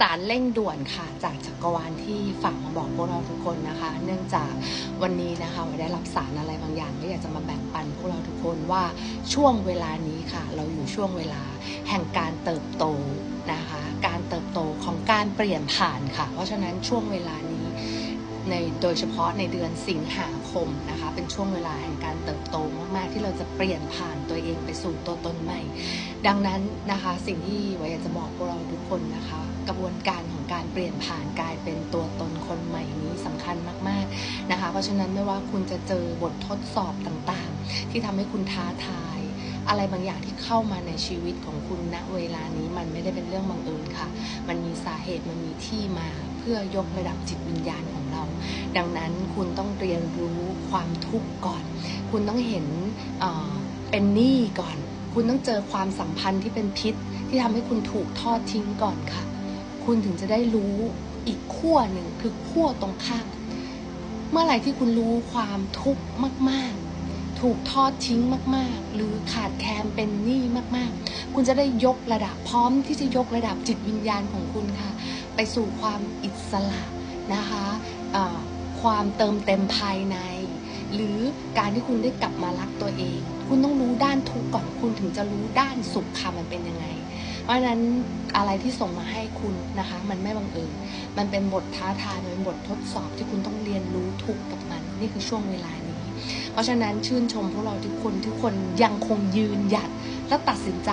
สารเร่งด่วนค่ะ จากจักรวาลที่ฝากมาบอกพวกเราทุกคนนะคะ เนื่องจากวันนี้นะคะได้รับสารอะไรบางอย่างก็อยากจะมาแบ่งปันพวกเราทุกคนว่าช่วงเวลานี้ค่ะ เราอยู่ช่วงเวลาแห่งการเติบโตนะคะ การเติบโตของการเปลี่ยนผ่านค่ะ เพราะฉะนั้นช่วงเวลานี้ในโดยเฉพาะในเดือนสิงหาคมนะคะ เป็นช่วงเวลาแห่งการเติบโตมาก ๆ ที่เราจะเปลี่ยนผ่านตัวเองไปสู่ตัวตนใหม่ ดังนั้นนะคะสิ่งที่วอยากจะบอก คนนะคะ กระบวนการของการเปลี่ยนผ่านกลายเป็นตัวตนคนใหม่นี้สำคัญมากๆนะคะ เพราะฉะนั้นไม่ว่าคุณจะเจอบททดสอบต่างๆ ที่ทำให้คุณท้าทาย อะไรบางอย่างที่เข้ามาในชีวิตของคุณณเวลานี้มันไม่ได้เป็นเรื่องบังเอิญค่ะ มันมีสาเหตุมันมีที่มาเพื่อยกระดับจิตวิญญาณของเรา ดังนั้นคุณต้องเรียนรู้ความทุกข์ก่อน คุณต้องเห็นเเป็นหนี้ก่อน คุณต้องเจอความสัมพันธ์ที่เป็นพิษ ที่ทำให้คุณถูกทอดทิ้งก่อนค่ะ คุณถึงจะได้รู้อีกขั้วหนึ่งคือขั้วตรงข้ามเมื่อไหร่ที่คุณรู้ความทุกข์มาก ๆ ถูกทอดทิ้งมาก ๆ หรือขาดแคลนเป็นหนี้มาก ๆ คุณจะได้ยกระดับพร้อมที่จะยกระดับจิตวิญญาณของคุณค่ะ ไปสู่ความอิสระนะคะความเติมเต็มภายใน หรือการที่คุณได้กลับมารักตัวเอง คุณต้องรู้ด้านทุกข์ก่อนคุณถึงจะรู้ด้านสุขค่ะมันเป็นยังไง เพราะฉะนั้นอะไรที่ส่งมาให้คุณนะคะ มันไม่บังเอิญมันเป็นบทท้าทายมันเป็นบททดสอบที่คุณต้องเรียนรู้ทุกกับมันนี่คือช่วงเวลานี้ เพราะฉะนั้นชื่นชมพวกเราทุกคนทุกคนยังคงยืนหยัดและตัดสินใจ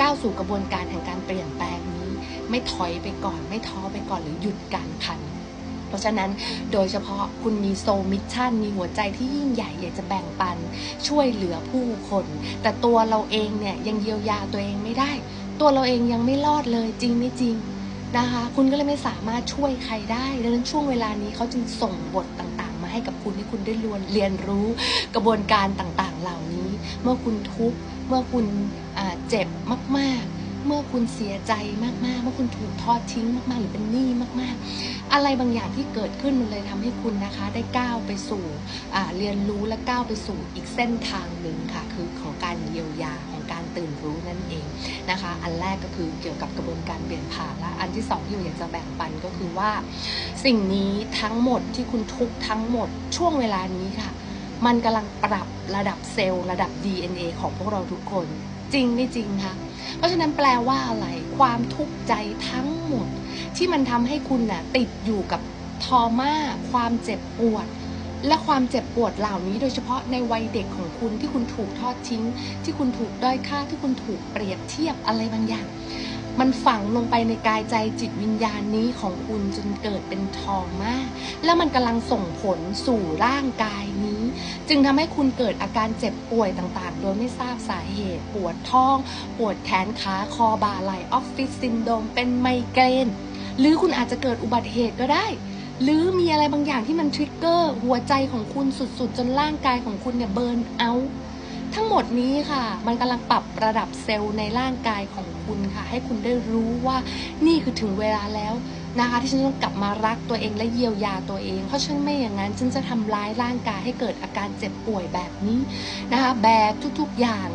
ก้าวสู่กระบวนการแห่งการเปลี่ยนแปลงนี้ ไม่ถอยไปก่อน ไม่ท้อไปก่อนหรือหยุดการพัน เพราะฉะนั้นโดยเฉพาะคุณมีโซมิชชั่น มีหัวใจที่ยิ่งใหญ่อยากจะแบ่งปัน ช่วยเหลือผู้คน แต่ตัวเราเองเนี่ยยังเยียวยาตัวเองไม่ได้ ตัวเราเองยังไม่รอดเลยจริงไม่จริงนะคะ คุณก็เลยไม่สามารถช่วยใครได้ดังนั้นช่วงเวลานี้เขาจึงส่งบทต่างๆ มาให้กับคุณให้คุณได้เรียนเรียนรู้กระบวนการต่างๆ เหล่านี้ เมื่อคุณทุกข์เมื่อคุณเจ็บมากๆ เมื่อคุณเสียใจมากๆ เมื่อคุณถูกทอดทิ้งมากๆ หรือเป็นหนี้มากๆ อะไรบางอย่างที่เกิดขึ้นมันเลยทำให้คุณนะคะ ได้ก้าวไปสู่เรียนรู้และก้าวไปสู่อีกเส้นทางหนึ่งค่ะ คือของการเยียวยาของการตื่นรู้นั่นเองนะคะ อันแรกก็คือเกี่ยวกับกระบวนการเปลี่ยนผ่านและอันที่สองที่อยากจะแบ่งปันก็คือว่า สิ่งนี้ทั้งหมดที่คุณทุกทั้งหมดช่วงเวลานี้ค่ะ มันกำลังปรับระดับเซลล์ระดับ DNA ของพวกเราทุกคน จริงไม่จริงคะเพราะฉะนั้นแปลว่าอะไร ความทุกข์ใจทั้งหมด ที่มันทำให้คุณน่ะติดอยู่กับทอมาความเจ็บปวด และความเจ็บปวดเหล่านี้ โดยเฉพาะในวัยเด็กของคุณที่คุณถูกทอดทิ้ง ที่คุณถูกด้อยค่าที่คุณถูกเปรียบเทียบอะไรบางอย่าง มันฝังลงไปในกายใจจิตวิญญาณนี้ของคุณจนเกิดเป็นทอมาแล้วมันกำลังส่งผลสู่ร่างกายนี้ จึงทำให้คุณเกิดอาการเจ็บป่วยต่างๆ โดยไม่ทราบสาเหตุ ปวดท้อง ปวดแขนขาคอบ่าไหล่ออฟฟิศซินโดมเป็นไมเกรน หรือคุณอาจจะเกิดอุบัติเหตุก็ได้ หรือมีอะไรบางอย่างที่มันทริกเกอร์หัวใจของคุณสุดๆ จนร่างกายของคุณเนี่ยเบิร์นเอาทั้งหมดนี้ค่ะ มันกำลังปรับระดับเซลล์ในร่างกายของคุณค่ะ ให้คุณได้รู้ว่านี่คือถึงเวลาแล้ว นะคะ ที่ฉันต้องกลับมารักตัวเองและเยียวยาตัวเอง เพราะฉันไม่อย่างนั้นฉันจะทำร้ายร่างกายให้เกิดอาการเจ็บป่วยแบบนี้นะคะแบกทุกๆอย่าง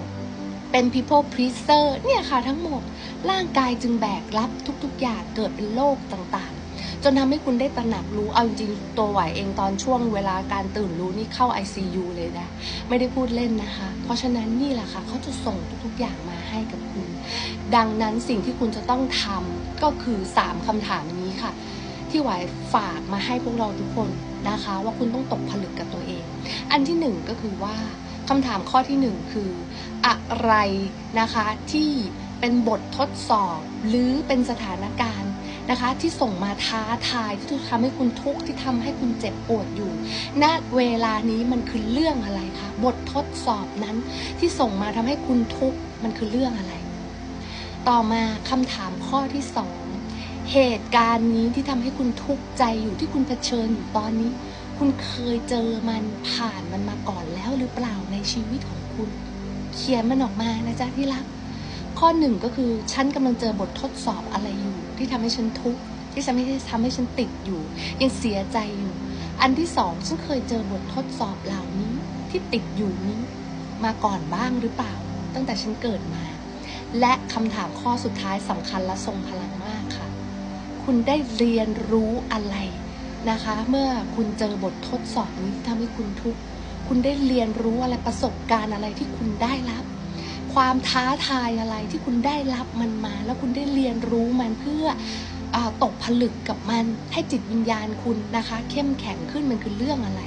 เป็น people pleaser เนี่ยค่ะทั้งหมด ร่างกายจึงแบกรับทุกๆ อย่างเกิดเป็นโรคต่างๆ จนทำให้คุณได้ตระหนักรู้เอาจริงๆตัวไหวเองตอนช่วงเวลาการตื่นรู้นี่เข้า ICU เลยนะ ไม่ได้พูดเล่นนะคะ เพราะฉะนั้นนี่แหละค่ะเขาจะส่งทุกๆอย่างมาให้กับคุณ ดังนั้นสิ่งที่คุณจะต้องทำ ก็คือ 3คำถามนี้ค่ะ ที่หวายฝากมาให้พวกเราทุกคนนะคะ ว่าคุณต้องตกผลึกกับตัวเอง อันที่หนึ่งก็คือว่าคำถามข้อที่หนึ่งคือ อะไรนะคะที่เป็นบททดสอบหรือเป็นสถานการณ์นะคะที่ส่งมาท้าทายที่ทำให้คุณทุกข์ที่ทำให้คุณเจ็บปวดอยู่ ณ เวลานี้มันคือเรื่องอะไรคะ บททดสอบนั้นที่ส่งมาทำให้คุณทุกข์มันคือเรื่องอะไร ต่อมาคำถามข้อที่สองเหตุการณ์นี้ที่ทำให้คุณทุกข์ใจอยู่ที่คุณเผชิญอยู่ตอนนี้ คุณเคยเจอมันผ่านมันมาก่อนแล้วหรือเปล่าในชีวิตของคุณ เขียนมันออกมานะจ๊ะที่รัก ข้อหนึ่งก็คือฉันกำลังเจอบททดสอบอะไรอยู่ ที่ทำให้ฉันทุกข์ที่ทำให้ทำให้ฉันติดอยู่ ยังเสียใจอยู่ อันที่สองฉันเคยเจอบททดสอบเหล่านี้ที่ติดอยู่นี้ มาก่อนบ้างหรือเปล่า ตั้งแต่ฉันเกิดมา และคำถามข้อสุดท้ายสำคัญและทรงพลังมากค่ะ คุณได้เรียนรู้อะไรนะคะ เมื่อคุณเจอบททดสอบนี้ที่ทำให้คุณทุกข์คุณได้เรียนรู้อะไรประสบการณ์อะไรที่คุณได้รับ ความท้าทายอะไรที่คุณได้รับมันมา แล้วคุณได้เรียนรู้มันเพื่ออตกผลึกกับมันให้จิตวิญญาณคุณนะคะ เข้มแข็งขึ้นมันคือเรื่องอะไร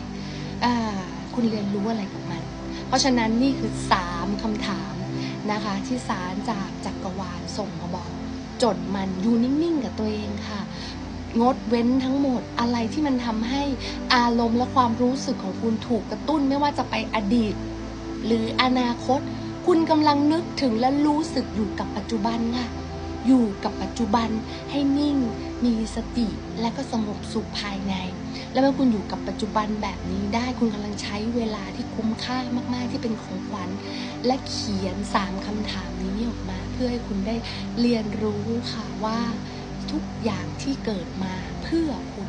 คุณเรียนรู้อะไรกับมัน เพราะฉะนั้นนี่คือสามคำถาม นะคะที่สารจากจักรวาลส่งมาบอก จดมันอยู่นิ่งๆกับตัวเองค่ะ งดเว้นทั้งหมดอะไรที่มันทำให้อารมณ์และความรู้สึกของคุณถูกกระตุ้นไม่ว่าจะไปอดีต หรืออนาคต คุณกำลังนึกถึงและรู้สึกอยู่กับปัจจุบันค่ะ อยู่กับปัจจุบันให้นิ่ง มีสติและก็สงบสุขภายใน แล้วเมื่อคุณอยู่กับปัจจุบันแบบนี้ได้คุณกำลังใช้เวลาที่คุ้มค่ามาก ๆ ที่เป็นของขวัญ และเขียนสามคำถามนี้ออกมา เพื่อให้คุณได้เรียนรู้ค่ะว่าทุกอย่างที่เกิดมาเพื่อคุณ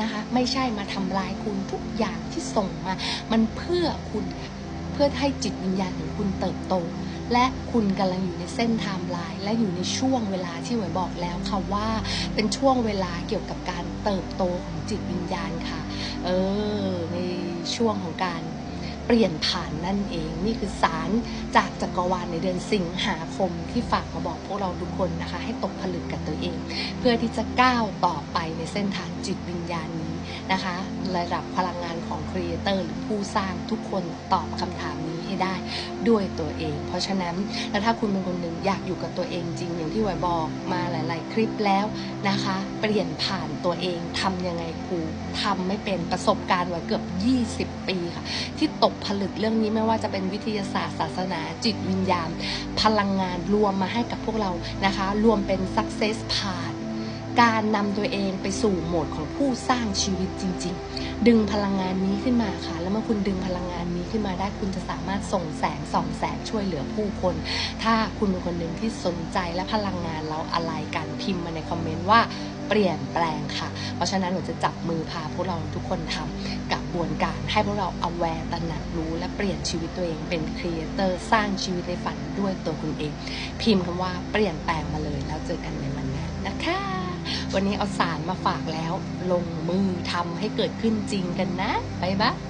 นะคะไม่ใช่มาทำลายคุณทุกอย่างที่ส่งมา มันเพื่อคุณเพื่อให้จิตวิญญาณของคุณเติบโต และคุณกำลังอยู่ในเส้นไทม์ไลน์และอยู่ในช่วงเวลาที่หวยบอกแล้วค่ะว่า เป็นช่วงเวลาเกี่ยวกับการเติบโตของจิตวิญญาณค่ะ เออ ในช่วงของการเปลี่ยนผ่านนั่นเอง นี่คือสารจากจักรวาลในเดือนสิงหาคมที่ฝากมาบอกพวกเราทุกคนนะคะ ให้ตกผลึกกับตัวเอง เพื่อที่จะก้าวต่อไปในเส้นทางจิตวิญญาณนี้นะคะ ระดับพลังงานของครีเอเตอร์หรือผู้สร้างทุกคนตอบคำถามนี้ ให้ได้ด้วยตัวเอง เพราะฉะนั้นแล้วถ้าคุณเป็นคนหนึ่งอยากอยู่กับตัวเองจริงอย่างที่หวบอกมาหลาย ๆ คลิปแล้วนะคะ เปลี่ยนผ่านตัวเองทำยังไงครูทำไม่เป็นประสบการณ์ไว้เกือบ 20 ปีค่ะ ที่ตกผลึกเรื่องนี้ไม่ว่าจะเป็นวิทยาศาสตร์ศาสนาจิตวิญญาณ พลังงานรวมมาให้กับพวกเรานะคะ รวมเป็น success part การนำตัวเองไปสู่โหมดของผู้สร้างชีวิตจริง ๆ ดึงพลังงานนี้ขึ้นมาค่ะ แล้วเมื่อคุณดึงพลังงานนี้ขึ้นมาได้คุณจะสามารถส่งแสงส่องแสงช่วยเหลือผู้คน ถ้าคุณเป็นคนหนึ่งที่สนใจและพลังงานเราอะไรกันพิมพ์มาในคอมเมนต์ว่าเปลี่ยนแปลงค่ะ เพราะฉะนั้นหนูจะจับมือพาพวกเราทุกคนทำกับบวนการให้พวกเรา aware ตระหนักรู้ และเปลี่ยนชีวิตตัวเองเป็นครีเอเตอร์สร้างชีวิตในฝันด้วยตัวคุณเอง พิมพ์คำว่าเปลี่ยนแปลงมาเลยแล้วเจอกันในวันนั้นะคะ วันนี้เอาสารมาฝากแล้ว ลงมือทำให้เกิดขึ้นจริงกันนะบ๊ายบาย